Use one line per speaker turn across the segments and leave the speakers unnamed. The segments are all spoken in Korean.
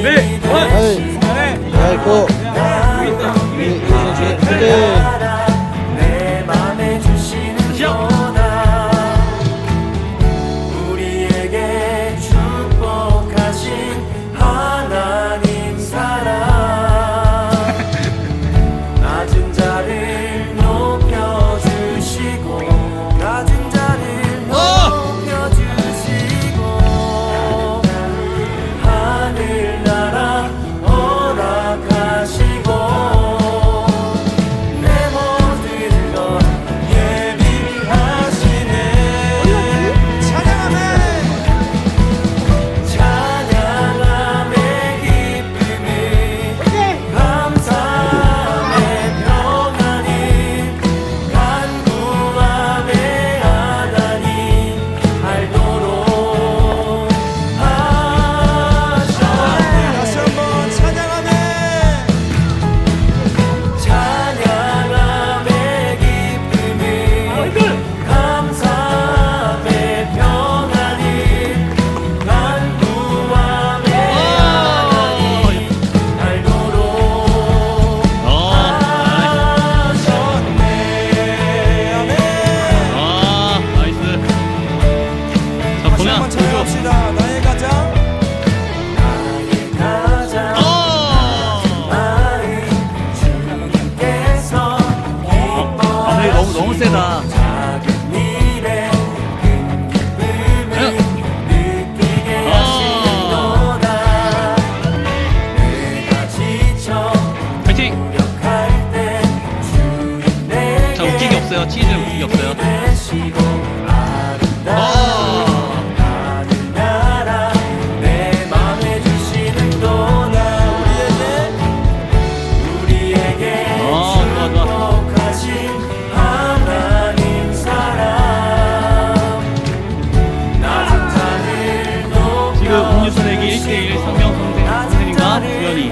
네,
원, 네,
네, 고, 네, 네, 네,
네,
없어요. 치즈 음식이 없어요. 어. 1대1 성명 선생님과
우연히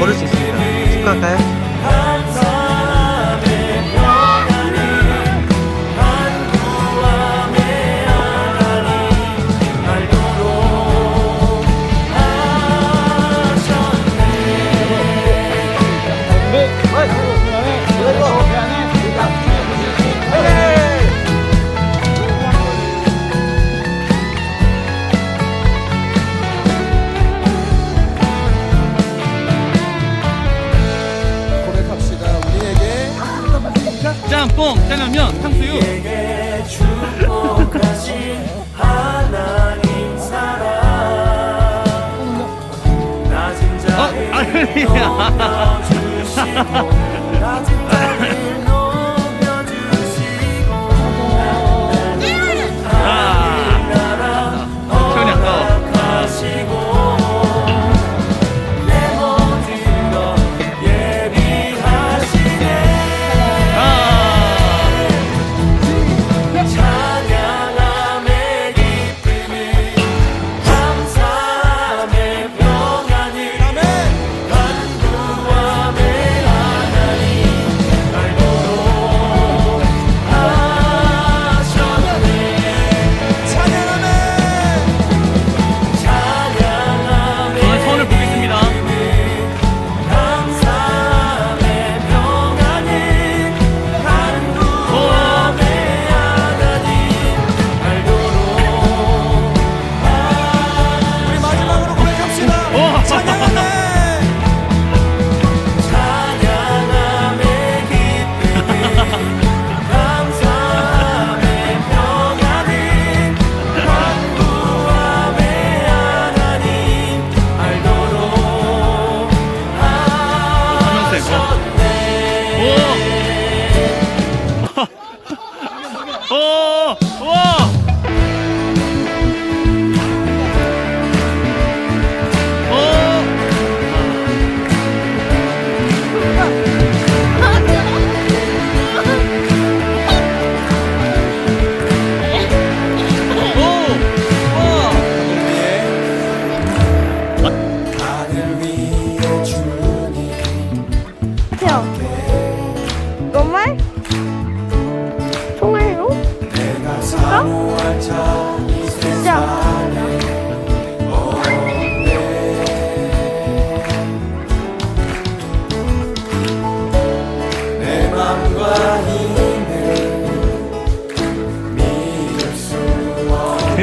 걸을 수 있습니다.
축하할까요?
哈哈哈哈！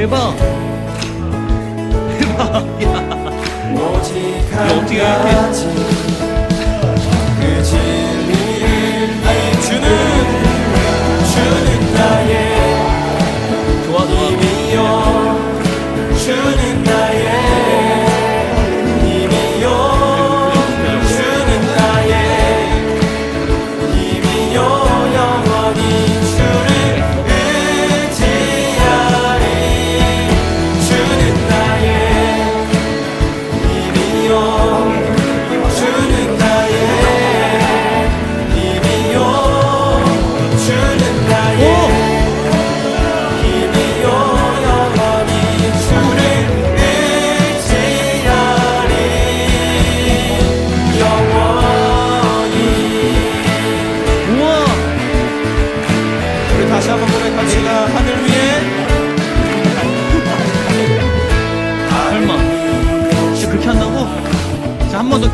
대박. 대박. 야. 어떻게 할게?
그 진리를 주는 나의 주는 나의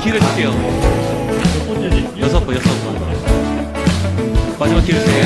기회 줄게요. 여섯 번, 여섯 번. 마지막 기회
주세요.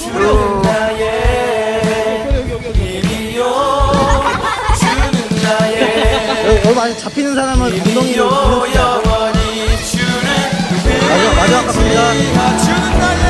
주는 나의 비디오 주는 나의
여기 많이 잡히는 사람은 엉덩이로
영원히 주는
마지막 마지막 갑니다.
주는 나의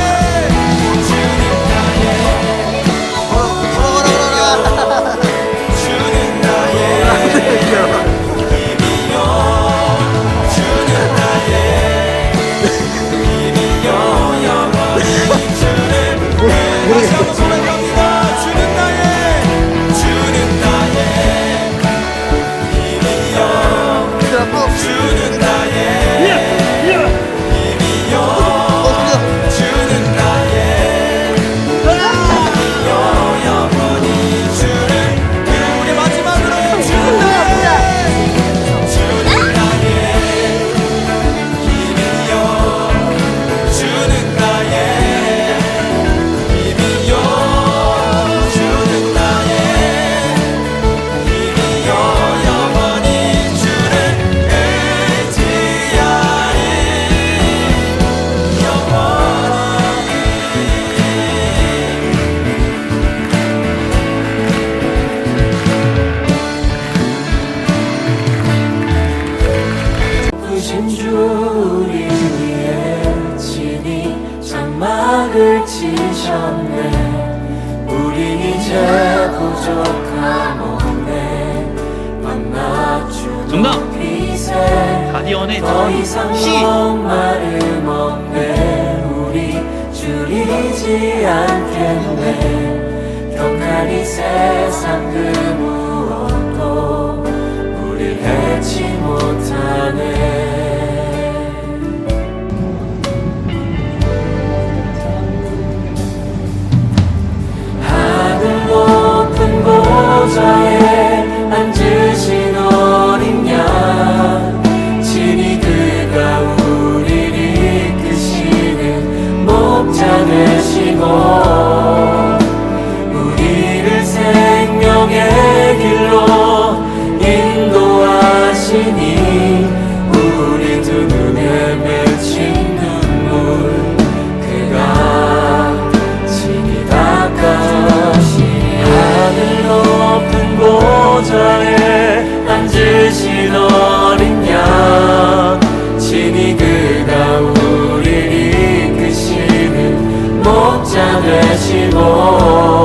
되지 않겠네. 격한 이 세상 그 무엇도 우리 해치 못하네. 하늘 높은 보좌에 앉으신 되시고